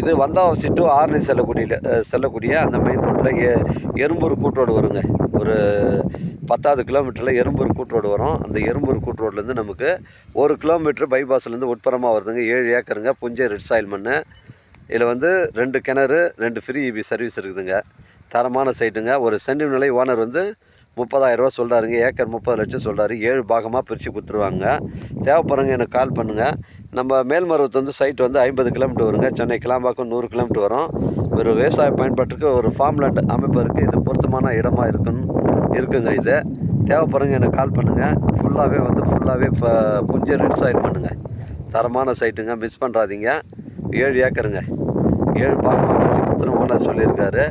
இது வந்தாவாசி டு ஆரணி செல்லக்கூடிய செல்லக்கூடிய அந்த மெயின் ரோட்டில் எ எறும்பூர் கூட்டோடு வருங்க. ஒரு பத்தாவது கிலோமீட்டரில் எறும்பூர் கூட்டோடு வரும். அந்த எறும்பூர் கூட்டோட்லேருந்து நமக்கு ஒரு கிலோமீட்டர் பைபாஸ்லேருந்து உட்புறமாக வருதுங்க. ஏழு ஏக்கருங்க. புஞ்சை ரெட் சாயில் மண் இதில் வந்து ரெண்டு கிணறு ரெண்டு ஃப்ரீ இபி சர்வீஸ் இருக்குதுங்க. தரமான சைட்டுங்க. ஒரு சென்ட் நிலை ஓனர் வந்து முப்பதாயிரரூவா சொல்கிறாருங்க ஏக்கர் முப்பது லட்சம் சொல்கிறாரு ஏழு பாகமாக பிரித்து கொடுத்துருவாங்க. தேவைப்படுறவங்க எனக்கு கால் பண்ணுங்கள் நம்ம மேல்மருவத்து வந்து சைட் வந்து ஐம்பது கிலோமீட்டர் வருங்க. சென்னை கிளாம்பாக்கம் நூறு கிலோமீட்டர் வரும். ஒரு விவசாய பயன்பாட்டுக்கு ஒரு ஃபார்ம்லேண்ட் அமைப்பு இருக்குது இது பொருத்தமான இடமா இருக்குன்னு இருக்குங்க இது. தேவைப்படுறவங்க எனக்கு கால் பண்ணுங்கள் ஃபுல்லாகவே வந்து ஃபுல்லாகவே புஞ்சை ரெட் பண்ணுங்கள் தரமான சைட்டுங்க மிஸ் பண்ணுறாதீங்க ஏழு ஏக்கருங்க. ஏழு பாகமாக பிரித்து கொடுத்துரும் ஓனர் சொல்லியிருக்காரு.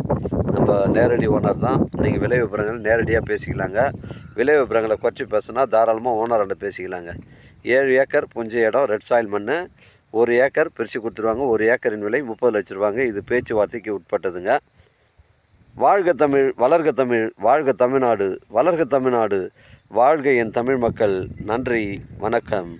நம்ம நேரடி ஓனர் தான். நீங்கள் விலை விபரங்கள் நேரடியாக பேசிக்கலாங்க. விலை விபரங்களை குறைச்சி பேசுனா தாராளமாக ஓனர்கிட்ட பேசிக்கலாங்க. ஏழு ஏக்கர் புஞ்ச இடம் ரெட் சாயில் மண் ஒரு ஏக்கர் பிரித்து கொடுத்துருவாங்க. ஒரு ஏக்கரின் விலை முப்பது லட்ச ரூபாங்க. இது பேச்சுவார்த்தைக்கு உட்பட்டதுங்க. வாழ்க தமிழ் வளர்க தமிழ் வாழ்க தமிழ்நாடு வளர்க தமிழ்நாடு வாழ்க என் தமிழ் மக்கள். நன்றி வணக்கம்.